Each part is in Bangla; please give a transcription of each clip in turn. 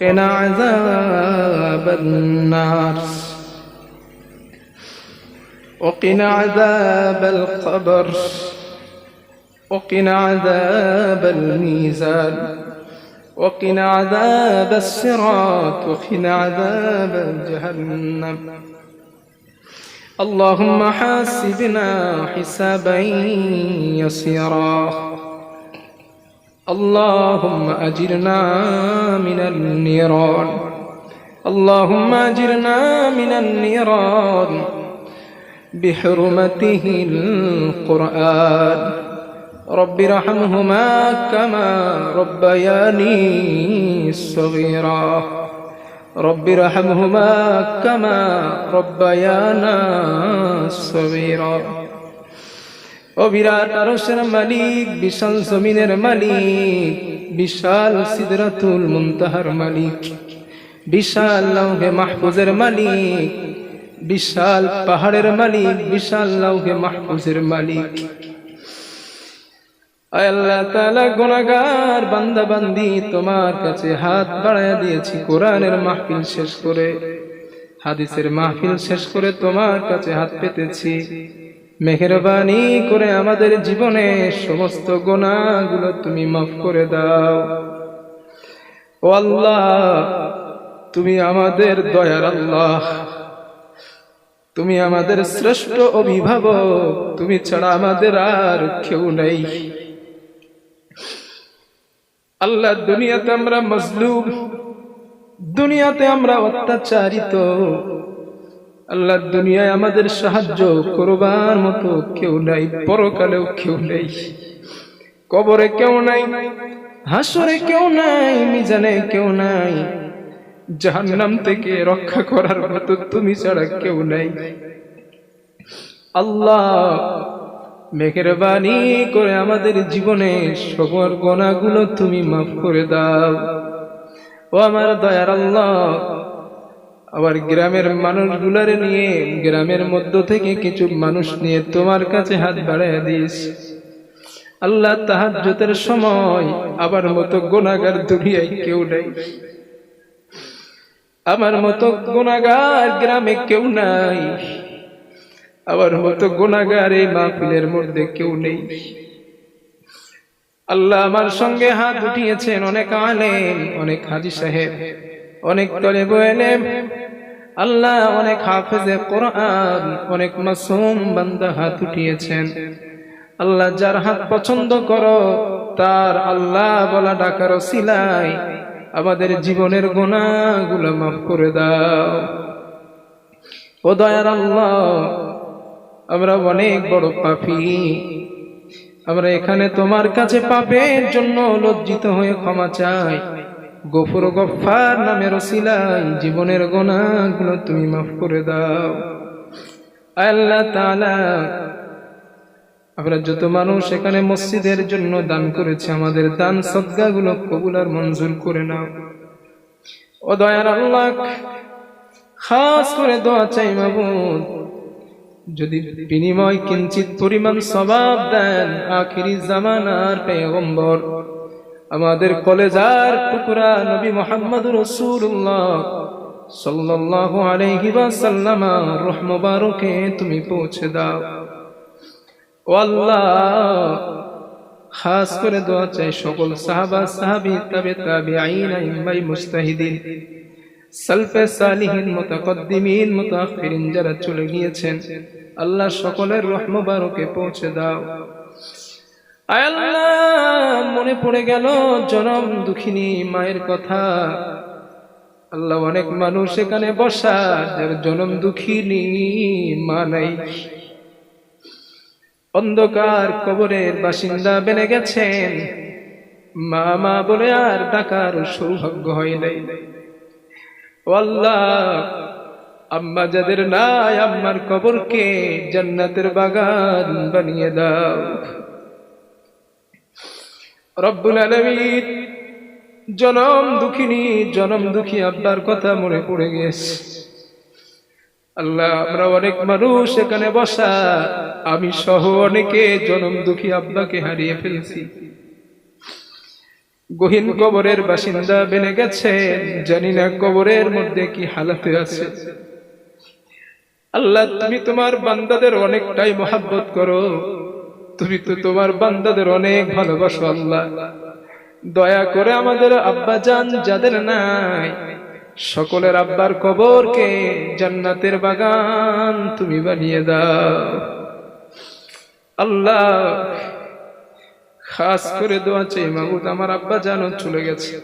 قنا عذاب النار. وقنا عذاب القبر. وقنا عذاب الميزان. وقنا عذاب الصراط. وقنا عذاب جهنم. اللهم حاسبنا حسابا يسيرا. اللهم أجرنا من النيران. اللهم أجرنا من النيران بحرمته القرآن. رب ارحمهما كما ربياني صغيرا. رب ارحمهما كما ربيانا صغيرا. ও বিরাট আরশের মালিক, বিশাল জমিনের মালিক, বিশাল সিদরাতুল মুনতাহার মালিক, বিশাল লৌহে মাহফুজের মালিক, বিশাল পাহাড়ের মালিক, বিশাল লৌহে মাহফুজের মালিক। আল্লাহ তাআলা, গুনাহগার বান্দা বান্দি, তোমার কাছে হাত বাড়ায়া দিয়েছি, কোরআনের মাহফিল শেষ করে, হাদিসের মাহফিল শেষ করে তোমার কাছে হাত পেতেছি। মেহরবানি করে আমাদের জীবনে সমস্ত গোনাগুলো তুমি মাফ করে দাও। ও আল্লাহ, তুমি আমাদের দয়ার আল্লাহ। তুমি আমাদের শ্রেষ্ঠ অভিভাবক। তুমি ছাড়া আমাদের আর কেউ নেই। আল্লাহ, দুনিয়াতে আমরা মজলুম। দুনিয়াতে আমরা অত্যাচারিত। আল্লাহ দুনিয়ায় আমাদের সাহায্য করবার মতো কেউ নাই, পরকালেও কেউ নেই। কবরে কেউ নাই, হাসরে কেউ নাই, মিজানে কেউ নাই। জাহান্নাম থেকে রক্ষা করার মতো তুমি ছাড়া কেউ নাই। আল্লাহ মেহরবানি করে আমাদের জীবনে সকল গোনাগুলো তুমি মাফ করে দাও। ও আমার দয়ার আল্লাহ আবার গ্রামের মানুষগুলারে নিয়ে গ্রামের মধ্য থেকে কিছু মানুষ নিয়ে তোমার কাছে হাত বাড়াইয়া দিস। আল্লাহ তাহাজ্জতের সময় আবার মতো গোনাগার দুনিয়ায় কেউ নাই। আমার মতো গোনাগার গ্রামে কেউ নাই। আবার মতো গোনাগার এই মাহফিলের মধ্যে কেউ নেই। আল্লাহ আমার সঙ্গে হাত উঠিয়েছেন অনেক আলেম, অনেক হাজি সাহেব। অনেক তলে বয়েলেম আল্লাহ অনেক হাফেজে কোরআন, অনেক মাসুম বান্দা হাত উঠিয়েছেন। আল্লাহ যার হাত পছন্দ করো, তার আল্লাহ বলা ডাকার সিলাই আমাদের জীবনের গোনাগুলো মাফ করে দাও। ও দয়ার আল্লাহ, আমরা অনেক বড় পাপি। আমরা এখানে তোমার কাছে পাপের জন্য লজ্জিত হয়ে ক্ষমা চাই। গফুর গফার নামের ওসিলাই জীবনের গোনাগুলো তুমি মাফ করে দাও। আল্লাহ তাআলা আমরা যত মানুষ এখানে মসজিদের জন্য দান করেছে, আমাদের দান সদ্গাগুলো কবুল আর মঞ্জুর করে নাও। ও দয়ার আল্লাহ, খাস করে দোয়া চাই মাবুদ। যদি বিনিময় কিঞ্চিত পরিমাণ স্বভাব দেন, আখিরি জামানার পেগম্বর আমাদের কলেজার টুকরা নবী মোহাম্মদ রসুল্লাহ সাল্লাল্লাহু আলাইহি ওয়াসাল্লাম, রহ মুবারকে তুমি পৌঁছে দাও। ও খাস করে দোয়া চাই সকল সাহাবা, সাহাবি, তাবে তাবিঈন ইমাই মুস্তাহিদিন সালফে সালিহিন, মুতাকদ্দিমিন, মুতাআখিরিন যারা চলে গিয়েছেন, আল্লাহ সকলের রহ মুবারকে পৌঁছে দাও। আল্লাহ, মনে পড়ে গেল জনম দুঃখিনী মায়ের কথা। আল্লাহ অনেক মানুষ এখানে বসা, যার জনম দুঃখিনী মা নাই। অন্ধকার কবরের বাসিন্দা বেনে গেছেন। মা মা বলে আর ডাকার সৌভাগ্য হয় নাই। আল্লাহ, আম্মা যাদের নাই, আম্মার কবরকে জান্নাতের বাগান বানিয়ে দাও। রব্বুল আলমিন। জনম দুঃখিনী, জনম দুঃখী আব্বার কথা মনে পড়ে গেছে। আল্লাহ, আমরা অনেক মানুষ এখানে বসা। আমি সহ অনেকে জনম দুঃখী আব্বাকে হারিয়ে ফেলছি। গহীন কবরের বাসিন্দা বেনে গেছে। জানি না কবরের মধ্যে কি হালাতে আছে। আল্লাহ, তুমি তোমার বান্দাদের অনেকটাই মহাব্বত করো। তুমি তো তোমার বান্দাদের অনেক ভালোবাসো আল্লাহ। দয়া করে আমাদের আব্বা জান যাদের নাই, সকলের আব্বার কবরকে জান্নাতের বাগান তুমি বানিয়ে দাও। আল্লাহ, খাস করে দোয়া চাই মাহুদ আমার আব্বা জানো চলে গেছে।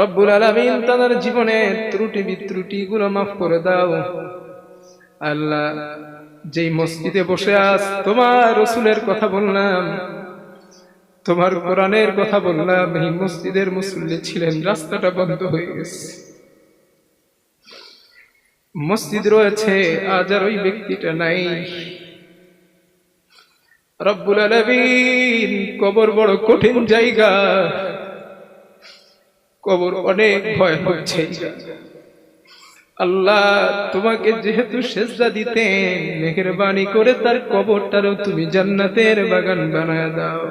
রব্বুল আলামিন তাদের জীবনে ত্রুটি বিত্রুটি গুলো মাফ করে দাও। আল্লাহ, যেই মসজিদে বসে আস তোমার রসুলের কথা বললাম, তোমার কোরআনের কথা বললাম, এই মসজিদের মুসল্লি ছিলেন, রাস্তাটা বন্ধ হয়ে গেছে। মসজিদ রয়েছে, আজ আর ওই ব্যক্তিটা নাই। রব্বুল আলামিন, কবর বড় কঠিন জায়গা। কবর অনেক ভয় হচ্ছে। আল্লাহ তোমাকে যেহেতু সেজদা দিতেন, মেহেরবানি করে তার কবরটারও তুমি জান্নাতের বাগান বানায় দাও।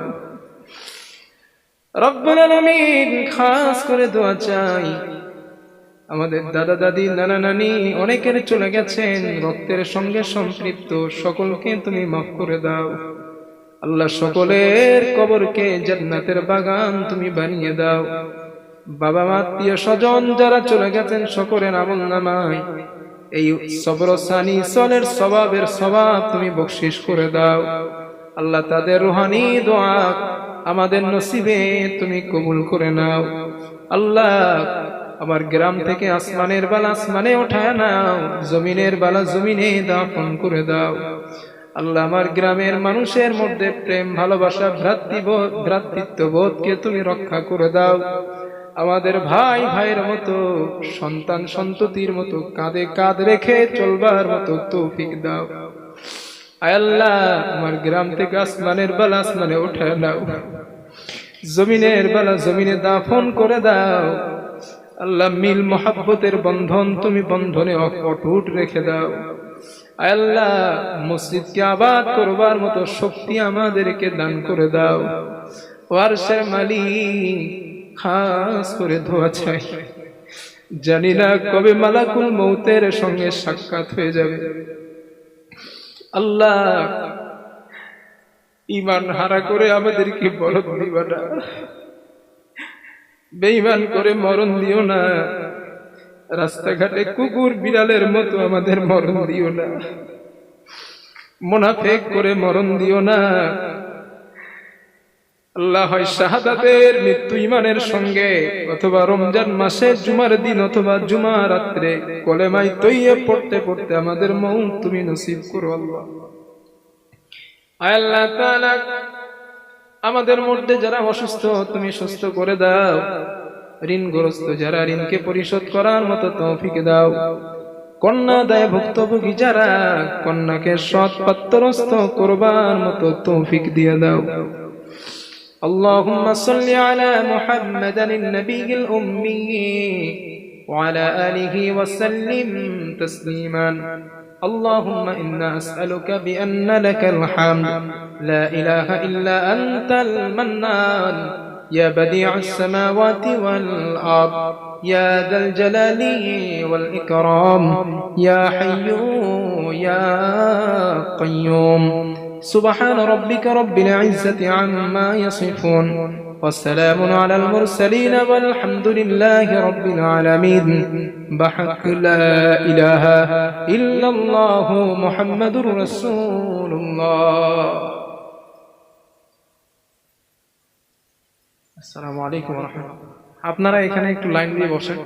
রব্বুল আলামিন খাস করে দোয়া চাই। আমাদের দাদা দাদি, নানা নানি অনেকের চলে গেছেন, রক্তের সঙ্গে সম্পৃক্ত সকলকে তুমি মাফ করে দাও। আল্লাহ সকলের কবরকে জান্নাতের বাগান তুমি বানিয়ে দাও। বাবা মা আত্মীয় স্বজন, যারা চলে গেছেন সকলের আমল নামায়। এই সবরসানি সলের স্বভাবের স্বভাব তুমি বকশিস করে দাও। আল্লাহ তাদের রুহানি, দোয়া আমাদের নসিবে তুমি কবুল করে নাও। আল্লাহ, আমার গ্রাম থেকে আসমানের বালা আসমানে ওঠায় নাও, জমিনের বালা জমিনে দাফন করে দাও। আল্লাহ, আমার গ্রামের মানুষের মধ্যে প্রেম, ভালোবাসা ভ্রাতৃবোধ ভ্রাতৃত্ববোধকে তুমি রক্ষা করে দাও। আমাদের ভাই ভাইয়ের মতো, সন্তান সন্ততির মতো কাঁধে কাঁধ রেখে চলবার মতো তৌফিক দাও। আল্লাহ, আমার গ্রাম থেকে আসমানের বেলা আসমানে উঠে নাও। জমিনের বেলা জমিনে দাফন করে দাও। আল্লাহ, মিল মোহাব্বতের বন্ধন তুমি বন্ধনে অটুট রেখে দাও। আল্লাহ, মসজিদকে আবাদ করবার মতো শক্তি আমাদেরকে দান করে দাও। ওয়ারসের মালিক খাস করে ধোয়া চাই। জানি না কবে মালাকুল মৌতের সঙ্গে সাক্ষাৎ হয়ে যাবে। আল্লাহ ইমান হারা করে আমাদেরকে বড় দিবা না। বেইমান করে মরণ দিও না। রাস্তাঘাটে কুকুর বিড়ালের মতো আমাদের মরণ দিও না। মোনাফেক করে মরণ দিও না। আল্লাহ হয় শাহাদাতের মৃত্যু ইমানের সঙ্গে, অথবা রমজান মাসে জুমার দিন অথবা জুমা রাত্রে কলেমাই তৈয়ে পড়তে পড়তে আমাদের মৌ তুমি নসিব করো আল্লাহ। আল্লাহ আমাদের মধ্যে যারা অসুস্থ, তুমি সুস্থ করে দাও। ঋণগ্রস্ত যারা ঋণকে পরিশোধ করার মতো তৌফিক দাও। কন্যা দেয় ভুক্তভোগী যারা, কন্যাকে সৎ পাত্রস্থ করবার মতো তৌফিক দিয়ে দাও। اللهم صل على محمد النبي الأمي وعلى آله وسلم تسليما. اللهم إنا أسألك بأن لك الحمد. لا إله إلا أنت المنان. يا بديع السماوات والأرض. يا ذا الجلال والإكرام. يا حي يا قيوم. سبحان ربك رب العزة عما يصفون والسلام على المرسلين والحمد لله رب العالمين بحق لا إله إلا الله محمد رسول الله আসসালামু আলাইকুম রহমতুল্লাহ আপনারা এখানে একটু লাইন দিয়ে বসেন